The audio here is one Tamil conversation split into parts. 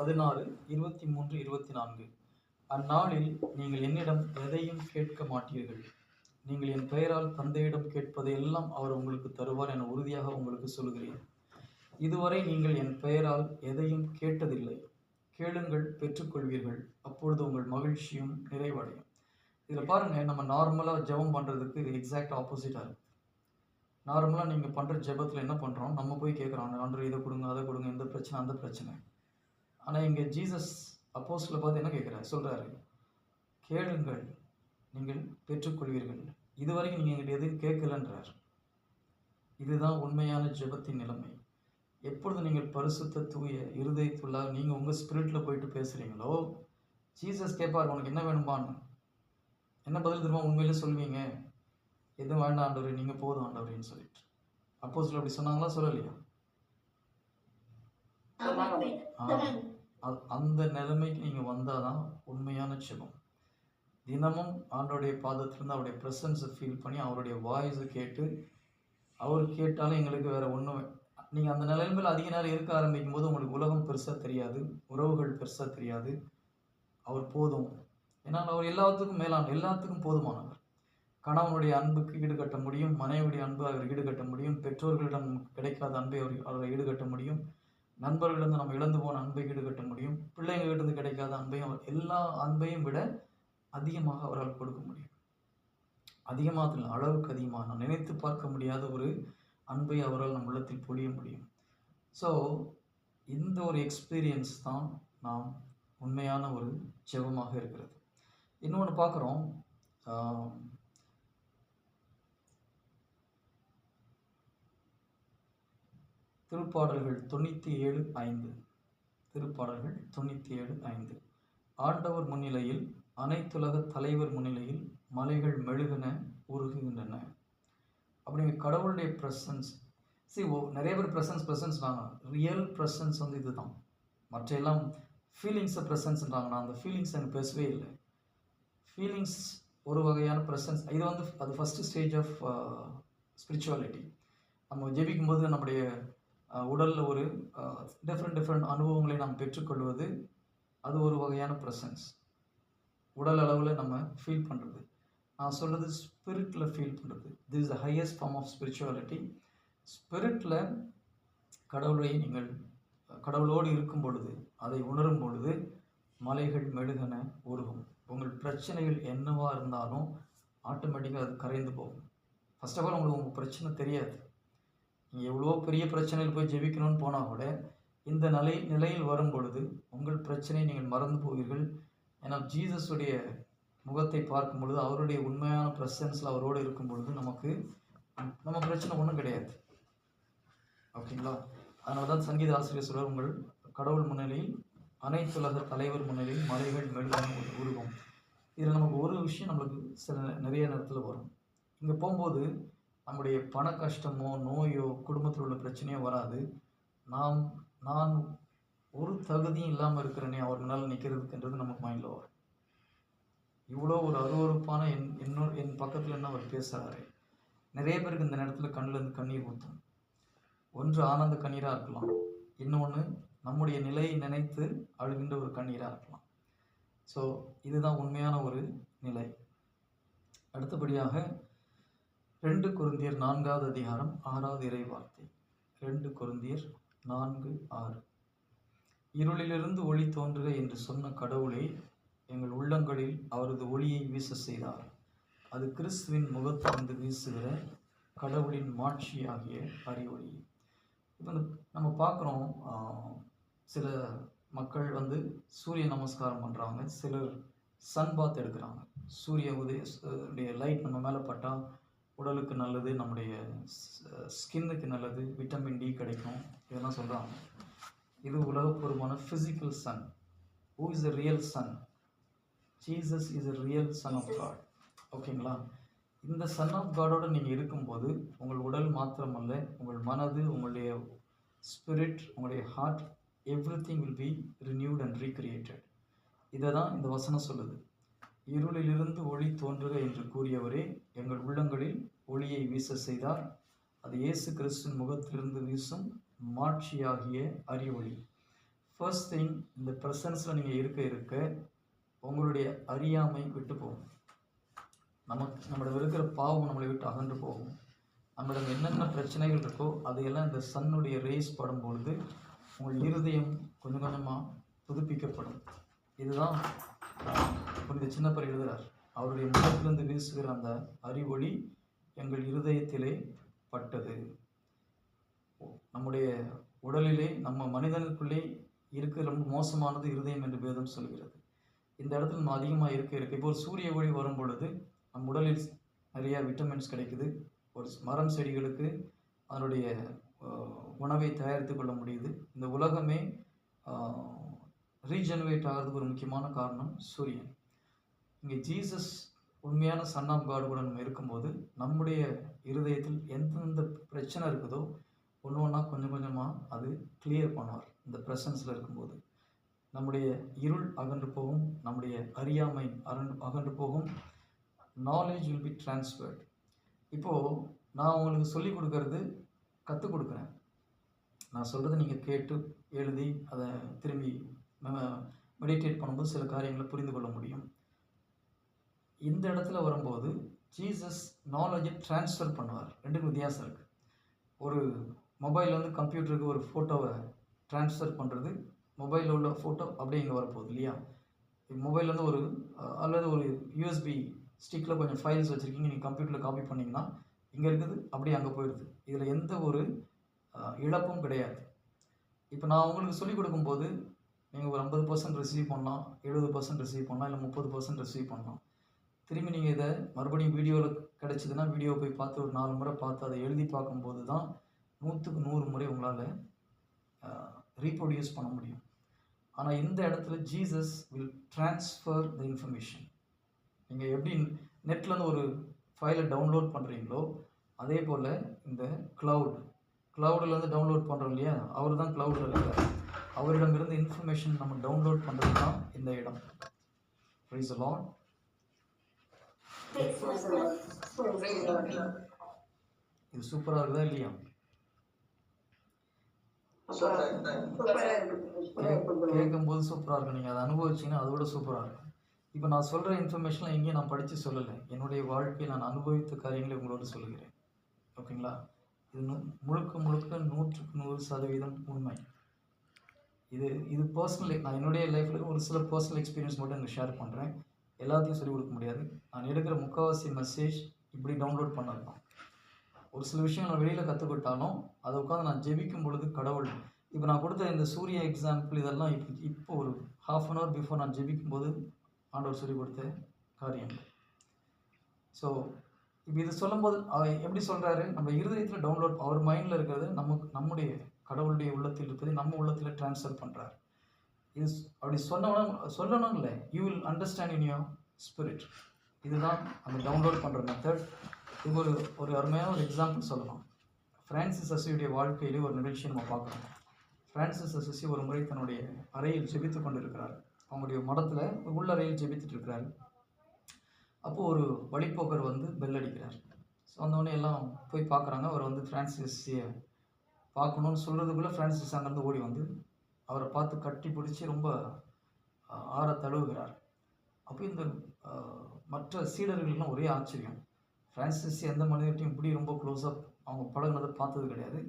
பதினாறு இருபத்தி மூன்று இருபத்தி நான்கு அந்நாளில் நீங்கள் என்னிடம் எதையும் கேட்க மாட்டீர்கள். நீங்கள் என் பெயரால் தந்தையிடம் கேட்பதையெல்லாம் அவர் உங்களுக்கு தருவார் என உறுதியாக உங்களுக்கு சொல்கிறேன் இதுவரை நீங்கள் என் பெயரால் எதையும் கேட்டதில்லை. கேளுங்கள் பெற்றுக்கொள்வீர்கள். அப்பொழுது உங்கள் மகிழ்ச்சியும் நிறைவடையும். இதில் பாருங்கள் நம்ம நார்மலாக ஜெபம் பண்ணுறதுக்கு இது எக்ஸாக்ட் ஆப்போசிட்டாக இருக்குது நார்மலாக நீங்கள் பண்ணுற ஜெபத்தில் என்ன பண்ணுறோம் நம்ம போய் கேட்குறோம் ஆண்டவர் இதை கொடுங்க அதை கொடுங்க இந்த பிரச்சனை அந்த பிரச்சனை. ஆனால் இங்கே ஜீசஸ் அப்போஸில் பார்த்து என்ன கேட்குறாரு? சொல்கிறாரு கேளுங்கள் நீங்கள் பெற்றுக்கொள்வீர்கள். இதுவரைக்கும் நீங்கள் எங்கிட்ட எதுவும் கேட்கலன்றார். இதுதான் உண்மையான ஜெபத்தின் நிலைமை. எப்பொழுது நீங்கள் பரிசுத்த தூய இருதயத்துள்ளாக நீங்கள் உங்கள் ஸ்பிரிட்டில் போயிட்டு பேசுகிறீங்களோ ஜீசஸ் கேட்பார் உனக்கு என்ன வேணுமான்னு என்ன பதில் திரும்ப உண்மையிலே சொல்வீங்க. எதுவும் வேண்டாம் ஆண்டவர் நீங்கள் போதும் ஆண்டவரின்னு சொல்லிட்டு. அப்போ அப்படி சொன்னாங்களா? சொல்லலையா? அந்த நிலைமைக்கு நீங்கள் வந்தால் தான் உண்மையான ஜெபம் தினமும் ஆண்டோடைய பாதத்திலிருந்து அவருடைய ப்ரெசன்ஸை ஃபீல் பண்ணி அவருடைய வாய்ஸை கேட்டு அவர் கேட்டாலும் எங்களுக்கு வேற ஒன்றும் நீங்கள் அந்த நிலைமையில் அதிக நேரம் இருக்க ஆரம்பிக்கும் போது உங்களுக்கு உலகம் பெருசாக தெரியாது உறவுகள் பெருசாக தெரியாது. அவர் போதும். ஏன்னா அவர் எல்லாத்துக்கும் மேலான எல்லாத்துக்கும் போதுமானவர். கணவனுடைய அன்புக்கு ஈடுகட்ட முடியும் மனைவியுடைய அன்பு அவர் ஈடுகட்ட முடியும் பெற்றோர்களிடம் கிடைக்காத அன்பை அவர் அவரை ஈடுகட்ட முடியும். நண்பர்களிடம் நம்ம இழந்து போன அன்பை ஈடுகட்ட முடியும். பிள்ளைங்களிடம் கிடைக்காத அன்பையும் எல்லா அன்பையும் விட அதிகமாக அவரால் கொடுக்க முடியும். அதிகமாக இல்லை அளவுக்கு அதிகமாக. நான் நினைத்து பார்க்க முடியாத ஒரு அன்பை அவரால் நம் உள்ளத்தில் பொழிய முடியும். ஸோ இந்த ஒரு எக்ஸ்பீரியன்ஸ் தான் நாம் உண்மையான ஒரு ஜெபமாக இருக்கிறது. இன்னொன்று பார்க்குறோம். திருப்பாடல்கள் தொண்ணூற்றி ஏழு ஐந்து. திருப்பாடல்கள் தொண்ணூற்றி ஏழு ஐந்து. ஆண்டவர் முன்னிலையில் அனைத்துலக தலைவர் முன்னிலையில் மலைகள் மெழுகென உருகுகின்றன. அப்படிங்க கடவுளுடைய ப்ரெசன்ஸ் சி ஓ நிறைய பேர் ப்ரெசன்ஸ் ப்ரெசன்ஸ்னாங்க ரியல் ப்ரெசன்ஸ் வந்து இதுதான். மற்ற எல்லாம் ஃபீலிங்ஸை ப்ரெசன்ஸ்ன்றாங்க நான் அந்த ஃபீலிங்ஸ் எனக்கு பேசவே இல்லை. ஃபீலிங்ஸ் ஒரு வகையான ப்ரெசன்ஸ் இது வந்து அது ஃபஸ்ட்டு ஸ்டேஜ் ஆஃப் ஸ்பிரிச்சுவாலிட்டி நம்ம ஜெபிக்கும் போது நம்முடைய உடலில் ஒரு டிஃப்ரெண்ட் டிஃப்ரெண்ட் அனுபவங்களை நாம் பெற்றுக்கொள்வது அது ஒரு வகையான ப்ரெசன்ஸ் உடல் அளவில் நம்ம ஃபீல் பண்ணுறது நான் சொல்கிறது ஸ்பிரிட்டில் ஃபீல் பண்ணுறது this is the highest form of spirituality ஸ்பிரிட்டில் கடவுளை நீங்கள் கடவுளோடு இருக்கும் பொழுது அதை உணரும் பொழுது மலைகள் மெழுகென உருகும். உங்கள் பிரச்சனைகள் என்னவாக இருந்தாலும் ஆட்டோமேட்டிக்காக அது கரைந்து போகும். ஃபர்ஸ்ட் ஆஃப் ஆல் உங்களுக்கு உங்கள் பிரச்சனை தெரியாது. நீங்கள் எவ்வளோ பெரிய பிரச்சனையில் போய் ஜெபிக்கணும்னு போனால் கூட இந்த நிலை நிலையில் வரும் பொழுது உங்கள் பிரச்சனையை நீங்கள் மறந்து போவீர்கள். ஏன்னா ஜீசஸுடைய முகத்தை பார்க்கும் பொழுது அவருடைய உண்மையான ப்ரெசன்ஸில் அவரோடு இருக்கும் பொழுது நமக்கு நம்ம பிரச்சனை ஒன்றும் கிடையாது. ஓகேங்களா? அதனால தான் சங்கீத ஆசிரியர் சொல்றார் உங்கள் கடவுள் முன்னிலையில் அனைத்துலக தலைவர் முன்னிலையில் மலைகள் மெழுகான உருவம். இதில் நமக்கு ஒரு விஷயம் நம்மளுக்கு சில நிறைய நேரத்தில் வரும். இங்கே போகும்போது நம்முடைய பண கஷ்டமோ நோயோ குடும்பத்தில் உள்ள பிரச்சனையோ வராது. நாம் நான் ஒரு தகுதியும் இல்லாமல் இருக்கிறேனே அவர் முன்னால் நிற்கிறதுக்குன்றது நமக்கு மைண்டில் வரும். இவ்வளோ ஒரு அருவறுப்பான என் என்னோ என் பக்கத்தில் என்ன அவர் பேசுகிறாரு நிறைய பேருக்கு இந்த நேரத்தில் கண்ணிலேருந்து கண்ணீர் ஊற்றும் ஒன்று ஆனந்த கண்ணீராக இருக்கலாம். இன்னொன்று நம்முடைய நிலையை நினைத்து அழுகின்ற ஒரு கண்ணீராக இருக்கலாம். ஸோ இதுதான் உண்மையான ஒரு நிலை. அடுத்தபடியாக ரெண்டு குருந்தியர் நான்காவது அதிகாரம் ஆறாவது இறை வார்த்தை ரெண்டு குருந்தியர் நான்கு ஆறு. இருளிலிருந்து ஒளி தோன்றுக என்று சொன்ன கடவுளே எங்கள் உள்ளங்களில் அவரது ஒளியை வீச செய்தார். அது கிறிஸ்துவின் முகத்திலிருந்து வீசுகிற கடவுளின் மாட்சி ஆகிய அறிவொளி இப்போ நம்ம பார்க்குறோம் சில மக்கள் வந்து சூரிய நமஸ்காரம் பண்ணுறாங்க சிலர் சன் பாத் எடுக்கிறாங்க. சூரிய உதய லைட் நம்ம மேலே பட்டால் உடலுக்கு நல்லது நம்முடைய ஸ்கின்னுக்கு நல்லது விட்டமின் டி கிடைக்கும் இதெல்லாம் சொல்கிறாங்க இது உலகப்பூர்வமான physical son who is a real son Jesus is a real son of God ஓகேங்களா இந்த சன் ஆஃப் காடோடு நீங்கள் இருக்கும்போது உங்கள் உடல் மாத்திரமல்ல உங்கள் மனது உங்களுடைய ஸ்பிரிட் உங்களுடைய heart everything will be renewed and recreated இதை தான் இந்த வசனம் சொல்லுது. இருளிலிருந்து ஒளி தோன்றுக என்று கூறியவரே எங்கள் உள்ளங்களில் ஒளியை வீச செய்தார். அது இயேசு கிறிஸ்துவின் முகத்திலிருந்து வீசும் மாட்சியாகிய அறிவொளி ஃபர்ஸ்ட் திங் இந்த ப்ரெசன்ஸில் நீங்கள் இருக்க இருக்க உங்களுடைய அறியாமை விட்டு போகும். நமக்கு நம்மளோட இருக்கிற பாவம் நம்மளை விட்டு அகன்று போகும். நம்மளிடம் என்னென்ன பிரச்சனைகள் இருக்கோ அதையெல்லாம் இந்த சன்னுடைய ரேஸ் படும்பொழுது உங்கள் இருதயம் கொஞ்சம் கொஞ்சமாக புதுப்பிக்கப்படும். இதுதான் ஆஹ், புனித சின்னப்பர் எழுதுகிறார் அவருடைய முகத்திலிருந்து வீசுகிற அந்த அறிவொளி எங்கள் இருதயத்திலே பட்டது. நம்முடைய உடலிலே நம்ம மனிதனுக்குள்ளே இருக்க ரொம்ப மோசமானது இருதயம் என்று வேதம் சொல்கிறது. இந்த இடத்துல நம்ம அதிகமாக இருக்க இருக்க. இப்போ ஒரு சூரிய ஒளி வரும் பொழுது நம் உடலில் நிறைய விட்டமின்ஸ் கிடைக்குது. ஒரு மரம் செடிகளுக்கு அதனுடைய உணவை தயாரித்து கொள்ள முடியுது. இந்த உலகமே ரீஜெனரேட் ஆகிறதுக்கு ஒரு முக்கியமான காரணம் சூரியன். இங்கே ஜீசஸ் உண்மையான சன் ஆஃப் காட் கூட நம்ம இருக்கும்போது நம்முடைய இருதயத்தில் எந்தெந்த பிரச்சனை இருக்குதோ ஒன்று ஒன்றா கொஞ்சம் கொஞ்சமாக அது கிளியர் பண்ணுவார். இந்த ப்ரெசன்ஸில் இருக்கும்போது நம்முடைய இருள் அகன்று போகும் நம்முடைய அறியாமை அகன்று அகன்று போகும். நாலேஜ் வில் பி டிரான்ஸ்ஃபர்ட் இப்போது நான் உங்களுக்கு சொல்லிக் கொடுக்கறது கற்றுக் கொடுக்குறேன். நான் சொல்கிறத நீங்கள் கேட்டு எழுதி அதை திரும்பி மெடிடேட் பண்ணும்போது சில காரியங்களை புரிந்து கொள்ள முடியும். இந்த இடத்துல வரும்போது ஜீசஸ் நாலேஜை ட்ரான்ஸ்ஃபர் பண்ணுவார். ரெண்டுக்கும் வித்தியாசம் இருக்குது ஒரு மொபைல் வந்து கம்ப்யூட்டருக்கு ஒரு ஃபோட்டோவை ட்ரான்ஸ்ஃபர் பண்ணுறது மொபைலில் உள்ள ஃபோட்டோ அப்படியே இங்கே வரப்போகுது இல்லையா? மொபைல்லேருந்து வந்து ஒரு அல்லது ஒரு யூஎஸ்பி ஸ்டிக்கில் கொஞ்சம் ஃபைல்ஸ் வச்சுருக்கீங்க நீங்கள் கம்ப்யூட்டரில் காப்பி பண்ணிங்கன்னா இங்கே இருக்குது அப்படியே அங்கே போயிடுது. இதில் எந்த ஒரு இழப்பும் கிடையாது. இப்போ நான் உங்களுக்கு சொல்லிக் கொடுக்கும்போது நீங்கள் ஒரு ஐம்பது பர்சன்ட் ரிசீவ் பண்ணலாம் எழுபது பர்சன்ட் ரிசீவ் பண்ணலாம் இல்லை முப்பது பர்சன்ட் ரிசீவ் பண்ணலாம். திரும்பி நீங்கள் இதை மறுபடியும் வீடியோவில் கிடச்சிதுன்னா வீடியோ போய் பார்த்து ஒரு நாலு முறை பார்த்து அதை எழுதி பார்க்கும்போது தான் நூற்றுக்கு நூறு முறை உங்களால் ரீப்ரொடியூஸ் பண்ண முடியும். ஆனால் இந்த இடத்துல Jesus will transfer the information நீங்கள் எப்படி நெட்லேருந்து ஒரு ஃபைலை டவுன்லோட் பண்ணுறீங்களோ அதே போல் இந்த க்ளவுட் க்ளவுட்லேருந்து டவுன்லோட் பண்ணுறோம் இல்லையா? அவர் தான் க்ளவுடில் இருக்கார். அவரிடமிருந்து இன்ஃபர்மேஷன் நம்ம டவுன்லோட் பண்ணுறது தான் இந்த இடம். ப்ரைஸ் லாட் இது சூப்பராக இருக்குதா இல்லையா? கேட்கும்போது சூப்பராக இருக்கும் நீங்கள் அதை அனுபவிச்சிங்கன்னா அதோட சூப்பராக இருக்கும். இப்போ நான் சொல்கிற இன்ஃபர்மேஷன்லாம் எங்கேயும் நான் படித்து சொல்லலை. என்னுடைய வாழ்க்கையில் நான் அனுபவித்த காரியங்களை உங்களோட சொல்லுகிறேன். ஓகேங்களா? இது நு முழுக்க முழுக்க நூற்றுக்கு நூறு சதவீதம் உண்மை. இது இது பர்சனல் நான் என்னுடைய லைஃப்பில் ஒரு சில பர்சனல் எக்ஸ்பீரியன்ஸ் மட்டும் இங்கே ஷேர் பண்ணுறேன் எல்லாத்தையும் சொல்லிக் கொடுக்க முடியாது. நான் எடுக்கிற முக்கால்வாசி மெசேஜ் இப்படி டவுன்லோட் பண்ணது தான் ஒரு சில விஷயம் நான் வெளியில் கற்றுக்கிட்டாலும் அதை உட்காந்து நான் ஜெபிக்கும் பொழுது கடவுள் இப்போ நான் கொடுத்த இந்த சூரிய எக்ஸாம்பிள் இதெல்லாம் இப்போ இப்போ ஒரு ஹாஃப் அன் ஹவர் பிஃபோர் நான் ஜெபிக்கும் போது ஆண்டவர் சொல்லிக் கொடுத்த காரியங்கள் ஸோ இப்போ இது சொல்லும்போது அவர் எப்படி சொல்கிறாரு நம்ம இருதயத்தில் டவுன்லோட் அவர் மைண்டில் இருக்கிறது நமக்கு நம்முடைய கடவுளுடைய உள்ளத்தில் இருப்பதை நம்ம உள்ளத்தில் ட்ரான்ஸ்ஃபர் பண்ணுறாரு இது அப்படி சொன்னவன சொல்லணும் இல்லை you will understand in your spirit இதுதான் அந்த டவுன்லோட் பண்ணுற மெத்தட் இது ஒரு ஒரு அருமையான ஒரு எக்ஸாம்பிள் சொல்லலாம் ஃப்ரான்சிஸ் அசியுடைய வாழ்க்கையிலே ஒரு நிகழ்ச்சி நம்ம பார்க்குறோம். ஃப்ரான்சிஸ் அசிசி ஒரு முறை தன்னுடைய அறையில் ஜெபித்து கொண்டிருக்கிறார். அவங்களுடைய மடத்தில் ஒரு உள்ளறையில் ஜெபித்துட்டு இருக்கிறார். அப்போது ஒரு வழிப்போக்கர் வந்து பெல் அடிக்கிறார். ஸோ வந்தோடனே எல்லாம் போய் பார்க்குறாங்க. அவர் வந்து ஃப்ரான்சிஸியை பார்க்கணுன்னு சொல்கிறதுக்குள்ளே ஃப்ரான்சிஸ் அங்கேருந்து ஓடி வந்து அவரை பார்த்து கட்டி பிடிச்சி ரொம்ப ஆற தழுவுகிறார் அப்போ இந்த மற்ற சீடர்கள்லாம் ஒரே ஆச்சரியம். ஃப்ரான்சிஸ் எந்த மனிதர்கிட்டையும் இப்படி ரொம்ப க்ளோஸாக அவங்க பழகினதை பார்த்தது கிடையாது.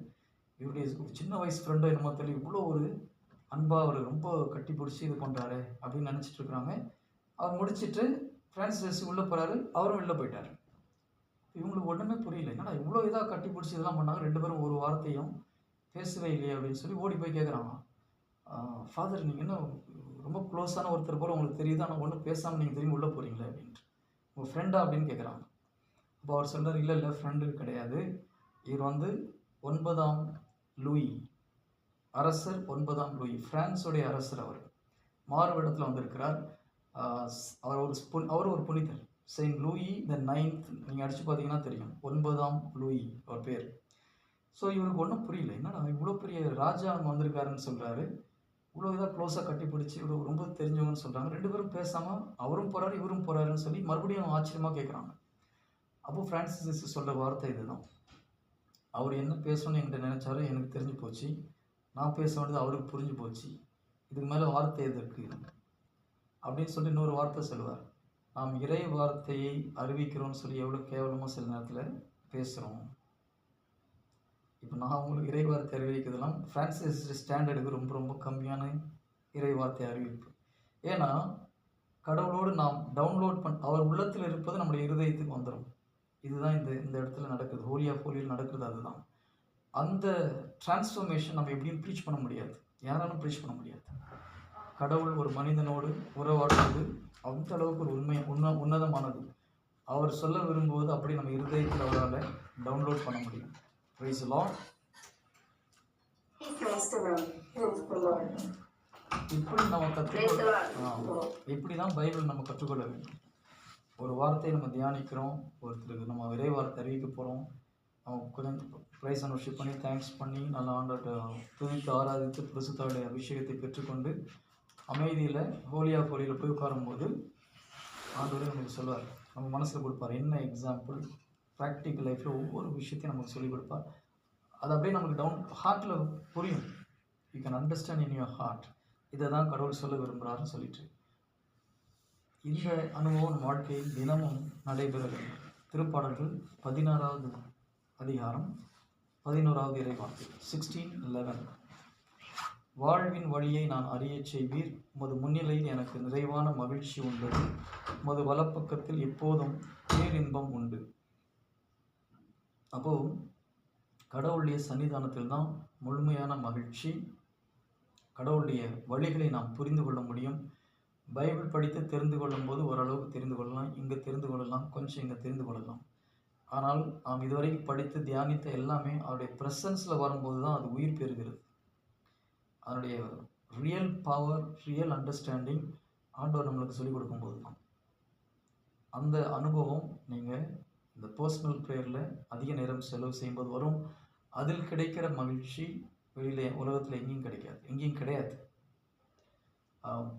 இவருடைய ஒரு சின்ன வயசு ஃப்ரெண்டோ என்னமோ தெரியல இவ்வளோ ஒரு அன்பாக அவர் ரொம்ப கட்டி பிடிச்சி இது பண்ணுறாரு அப்படின்னு நினச்சிட்டு இருக்கிறாங்க. அவர் முடிச்சிட்டு ஃப்ரான்சிஸ் உள்ளே போகிறாரு அவரும் வெளில போயிட்டார். இவங்களுக்கு ஒன்றுமே புரியல என்னடா இவ்வளோ இதாக கட்டி பிடிச்சி இதெல்லாம் பண்ணாங்க ரெண்டு பேரும் ஒரு வார்த்தையும் பேசவே இல்லையே அப்படின்னு சொல்லி ஓடி போய் கேட்குறாங்க ஃபாதர் நீங்கள் என்ன ரொம்ப க்ளோஸான ஒருத்தர் போல் உங்களுக்கு தெரியுது. ஆனால் ஒன்றும் பேசாமல் நீங்கள் திரும்பி உள்ளே போகிறீங்களே அப்படின்ட்டு. உங்கள் ஃப்ரெண்டா அப்படின்னு கேட்குறாங்க அப்போ அவர் சொல்கிறார் இல்லை இல்லை ஃப்ரெண்டு கிடையாது. இவர் வந்து ஒன்பதாம் லூயி. அரசர் ஒன்பதாம் லூயி. ஃப்ரான்ஸுடைய அரசர் அவர். மாறுவிடத்தில் வந்திருக்கிறார். அவர் ஒரு புன் அவர் ஒரு புனிதர். செயின் லூயி த நைன்த் நீங்கள் அடித்து பார்த்தீங்கன்னா தெரியும். ஒன்பதாம் லூயி அவர் பேர். ஸோ இவருக்கு ஒன்றும் புரியல. என்னடா இவ்வளோ பெரிய ராஜா அங்கே வந்திருக்காருன்னு சொல்கிறாரு இவ்வளோ இதாக க்ளோஸாக கட்டி பிடிச்சி இவ்வளோ ரொம்ப தெரிஞ்சவங்கன்னு சொல்கிறாங்க ரெண்டு பேரும் பேசாமல் அவரும் போகிறாரு இவரும் போகிறாருன்னு சொல்லி மறுபடியும் ஆச்சரியமாக கேட்குறாங்க அப்போ ஃப்ரான்சிஸ் சொல்கிற வார்த்தை இதுதான். அவர் என்ன பேசணும்னு என்கிட்ட நினச்சாரோ எனக்கு தெரிஞ்சு போச்சு. நான் பேச வேண்டியது அவருக்கு புரிஞ்சு போச்சு. இதுக்கு மேலே வார்த்தை எதற்கு அப்படின்னு சொல்லி இன்னொரு வார்த்தை சொல்லுவார். நாம் இறை வார்த்தையை அறிவிக்கிறோம்னு சொல்லி எவ்வளோ கேவலமாக சில நேரத்தில் பேசுகிறோம் இப்போ நான் உங்களுக்கு இறை வார்த்தை அறிவிக்கிறதுலாம் ஃப்ரான்சிஸ் ஸ்டாண்டர்டுக்கு ரொம்ப ரொம்ப கம்மியான இறை வார்த்தை அறிவிப்பு. ஏன்னா கடவுளோடு நாம் டவுன்லோட் பண் அவர் உள்ளத்தில் இருப்பது நம்முடைய இருதயத்துக்கு வந்துடும் இதுதான் இந்த இந்த இடத்துல நடக்குது. ஹோலியா ஹோலியில் நடக்குது அதுதான். அந்த டிரான்ஸ்ஃபர்மேஷன் நம்ம எப்படியும் ப்ரீச் பண்ண முடியாது. யாராலும் ப்ரீச் பண்ண முடியாது. கடவுள் ஒரு மனிதனோடு உறவாடுவது அந்த அளவுக்கு ஒரு உண்மை உன்ன உன்னதமானது. அவர் சொல்ல விரும்புவது அப்படி நம்ம இருதயத்தில் அவரால் டவுன்லோட் பண்ண முடியும். Praise the Lord. இப்படி நம்ம கற்றுக்கொள்ள. இப்படி தான் பைபிள் நம்ம கற்றுக்கொள்ள வேண்டும். ஒரு வார்த்தையை நம்ம தியானிக்கிறோம் ஒருத்தருக்கு நம்ம இறை வார்த்தை அறிவிக்க போகிறோம் அவங்க கொஞ்சம் ப்ரைஸ் அண்ட் ஒர்ஷிப் பண்ணி தேங்க்ஸ் பண்ணி நல்ல ஆண்டோட்ட துதித்து ஆராதித்து பிரசுத்தாவுடைய அபிஷேகத்தை பெற்றுக்கொண்டு அமைதியில் ஹோலியா ஹோலியில் போய் உட்காரும்போது ஆண்டவரே நமக்கு சொல்லுவார் நம்ம மனசில் கொடுப்பார் என்ன எக்ஸாம்பிள் ப்ராக்டிக்கல் லைஃப்பில் ஒவ்வொரு விஷயத்தையும் நமக்கு சொல்லிக் கொடுப்பார். அது அப்படியே நமக்கு டவுன் ஹார்ட்டில் புரியும். You can understand in your heart இதை தான் கடவுள் சொல்ல விரும்புகிறாருன்னு சொல்லிட்டு. இந்த அனுபவம் வாழ்க்கையில் தினமும் நடைபெற வேண்டும் திருப்பாடல்கள் பதினாறாவது அதிகாரம் பதினோராவது இறைவாக்கு சிக்ஸ்டீன் லெவன் வாழ்வின் வழியை நான் அறியச் செய்வீர். உமது முன்னிலையில் எனக்கு நிறைவான மகிழ்ச்சி உள்ளது உமது வலப்பக்கத்தில் எப்போதும் பேரின்பம் உண்டு. அப்போ கடவுளுடைய சன்னிதானத்தில் தான் முழுமையான மகிழ்ச்சி கடவுளுடைய வழிகளை நாம் புரிந்து கொள்ள முடியும். பைபிள் படித்து தெரிந்து கொள்ளும்போது ஓரளவுக்கு தெரிந்து கொள்ளலாம். இங்கே தெரிந்து கொள்ளலாம் கொஞ்சம் இங்கே தெரிந்து கொள்ளலாம். ஆனால் நாம் இதுவரைக்கும் படித்து தியானித்த எல்லாமே அவருடைய ப்ரெசன்ஸில் வரும்போது தான் அது உயிர் பெறுகிறது. அதனுடைய ரியல் பவர் ரியல் அண்டர்ஸ்டாண்டிங் ஆண்டவர் நம்மளுக்கு சொல்லிக் கொடுக்கும்போது தான் அந்த அனுபவம் நீங்கள் இந்த பர்சனல் ப்ரேயரில் அதிக நேரம் செலவு செய்யும்போது வரும். அதில் கிடைக்கிற மகிழ்ச்சி வெளியில் உலகத்தில் எங்கேயும் கிடைக்காது. எங்கேயும் கிடையாது.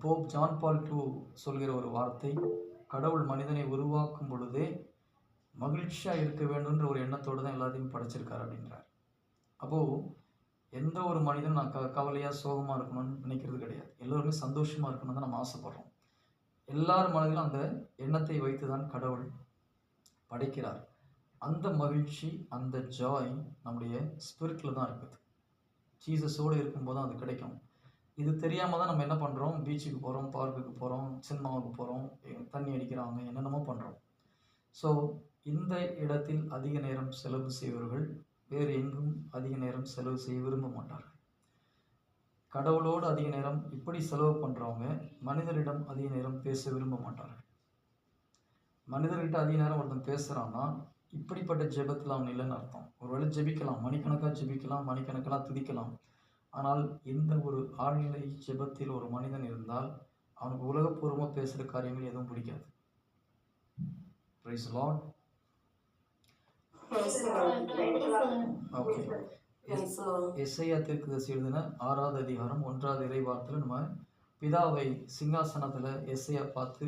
போப் ஜான் பால் டூ சொல்கிற ஒரு வார்த்தை கடவுள் மனிதனை உருவாக்கும் பொழுதே மகிழ்ச்சியாக இருக்க வேண்டும்ன்ற ஒரு எண்ணத்தோடு தான் எல்லாத்தையும் படைச்சிருக்காரு அப்படின்றார். அப்போது எந்த ஒரு மனிதனும் நான் க கவலையாக சோகமாக இருக்கணும்னு நினைக்கிறது கிடையாது. எல்லோருமே சந்தோஷமாக இருக்கணும்னு தான் நம்ம ஆசைப்படுறோம். எல்லார் மனதிலும் அந்த எண்ணத்தை வைத்து தான் கடவுள் படைக்கிறார். அந்த மகிழ்ச்சி அந்த ஜாய் நம்முடைய ஸ்பிரிட்டில் தான் இருக்குது. ஜீசஸோடு இருக்கும்போது தான் அது கிடைக்கும். இது தெரியாமல் தான் நம்ம என்ன பண்ணுறோம் பீச்சுக்கு போகிறோம் பார்க்குக்கு போகிறோம் சினிமாவுக்கு போகிறோம் தண்ணி அடிக்கிறாங்க என்னென்னமோ பண்ணுறோம் ஸோ இந்த இடத்தில் அதிக நேரம் செலவு செய்வர்கள் வேறு எங்கும் அதிக நேரம் செலவு செய்ய விரும்ப மாட்டார்கள். கடவுளோடு அதிக நேரம் இப்படி செலவு பண்ணுறவங்க மனிதரிடம் அதிக நேரம் பேச விரும்ப மாட்டார்கள். மனிதர்கிட்ட அதிக நேரம் ஒருத்தன் பேசுகிறான்னா இப்படிப்பட்ட ஜெபத்தில் அவன் இல்லைன்னு அர்த்தம். ஒருவேளை ஜெபிக்கலாம். மணிக்கணக்காக ஜெபிக்கலாம் மணிக்கணக்கெல்லாம் துதிக்கலாம். ஆனால் எந்த ஒரு ஆழ்நிலை ஜெபத்தில் ஒரு மனிதன் இருந்தால் அவனுக்கு உலகப்பூர்வமாக பேசுகிற காரியங்கள் எதுவும் பிடிக்காது. Praise Lord. ஓகே. எஸ்ஐயா தீர்க்கதரிசி எழுதின ஆறாவது அதிகாரம் ஒன்றாவது இறைவார்த்தையில் நம்ம பிதாவை சிங்காசனத்தில் எஸ்ஐயா பார்த்து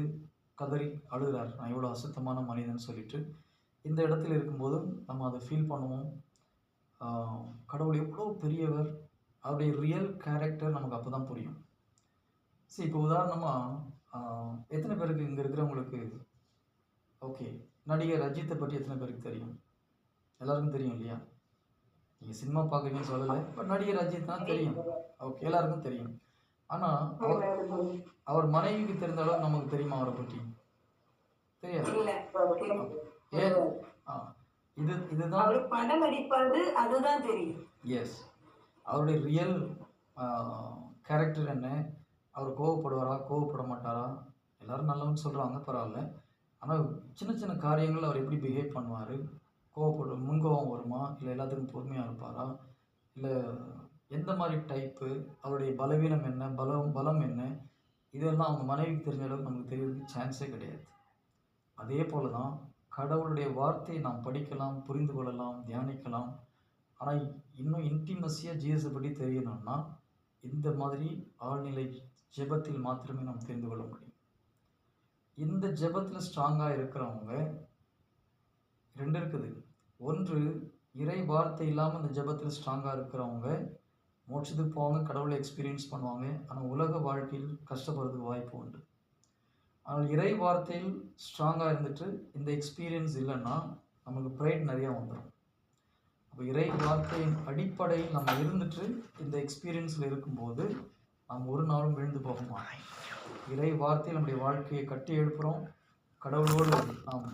கதறி அழுகிறார். நான் எவ்வளோ அசுத்தமான மனிதன் சொல்லிட்டு இந்த இடத்துல இருக்கும்போது நம்ம அதை ஃபீல் பண்ணுவோம். கடவுள் எவ்வளோ பெரியவர். அவருடைய ரியல் கேரக்டர் நமக்கு அப்போ தான் புரியும். சரி இப்போ உதாரணமாக எத்தனை பேருக்கு இங்கே இருக்கிறவங்களுக்கு ஓகே நடிகர் அஜித்தை பற்றி எத்தனை பேருக்கு தெரியும்? எல்லாருக்கும் தெரியும் இல்லையா? நீங்கள் சினிமா பார்க்குறீங்கன்னு சொல்லலை பட் நடிகர் அஜித் தான் தெரியும். ஓகே எல்லாருக்கும் தெரியும். ஆனால் அவர் அவர் மனைவிக்கு தெரிந்த அளவு நமக்கு தெரியுமா அவரை பற்றி தெரியாது. இது இதுதான். அவரு படம் அடிப்பாரு அதுதான் தெரியும். எஸ் அவருடைய ரியல் கேரக்டர் என்ன? அவர் கோவப்படுவாரா? கோவப்பட மாட்டாரா? எல்லாரும் நல்லவன்னு சொல்கிறாங்க பரவாயில்ல. ஆனால் சின்ன சின்ன காரியங்கள் அவர் எப்படி பிஹேவ் பண்ணுவார்? கோவப்படும் முன்கோவம் வருமா? இல்லை எல்லாத்துக்கும் பொறுமையாக இருப்பாரா? இல்லை எந்த மாதிரி டைப்பு அவருடைய பலவீனம் என்ன பலம் பலம் என்ன இதெல்லாம் அவங்க மனைவிக்கு தெரிஞ்ச அளவுக்கு நமக்கு தெரியறதுக்கு சான்ஸே கிடையாது. அதே போல தான் கடவுளுடைய வார்த்தையை நாம் படிக்கலாம் புரிந்து கொள்ளலாம் தியானிக்கலாம். ஆனால் இன்னும் இன்டிமஸியாக ஜீசஸை பற்றி தெரியணும்னா இந்த மாதிரி ஆழ்நிலை ஜெபத்தில் மாத்திரமே நாம் தெரிந்து கொள்ள முடியும். இந்த ஜெபத்தில் ஸ்ட்ராங்காக இருக்கிறவங்க ரெண்டு இருக்குது. ஒன்று இறை வார்த்தை இல்லாமல் இந்த ஜெபத்தில் ஸ்ட்ராங்காக இருக்கிறவங்க மோட்சத்துக்கு போவாங்க கடவுளை எக்ஸ்பீரியன்ஸ் பண்ணுவாங்க. ஆனால் உலக வாழ்க்கையில் கஷ்டப்படுறதுக்கு வாய்ப்பு உண்டு. ஆனால் இறை வார்த்தையில் ஸ்ட்ராங்காக இருந்துட்டு இந்த எக்ஸ்பீரியன்ஸ் இல்லைன்னா நமக்கு ப்ரைட் நிறையா வந்துடும் அப்போ இறை வார்த்தையின் அடிப்படையில் நம்ம இருந்துட்டு இந்த எக்ஸ்பீரியன்ஸில் இருக்கும்போது நாம் ஒரு நாளும் விழுந்து போக மாட்டோம். இறை வார்த்தையில் நம்முடைய வாழ்க்கையை கட்டி எழுப்புகிறோம் கடவுளோடு நாம்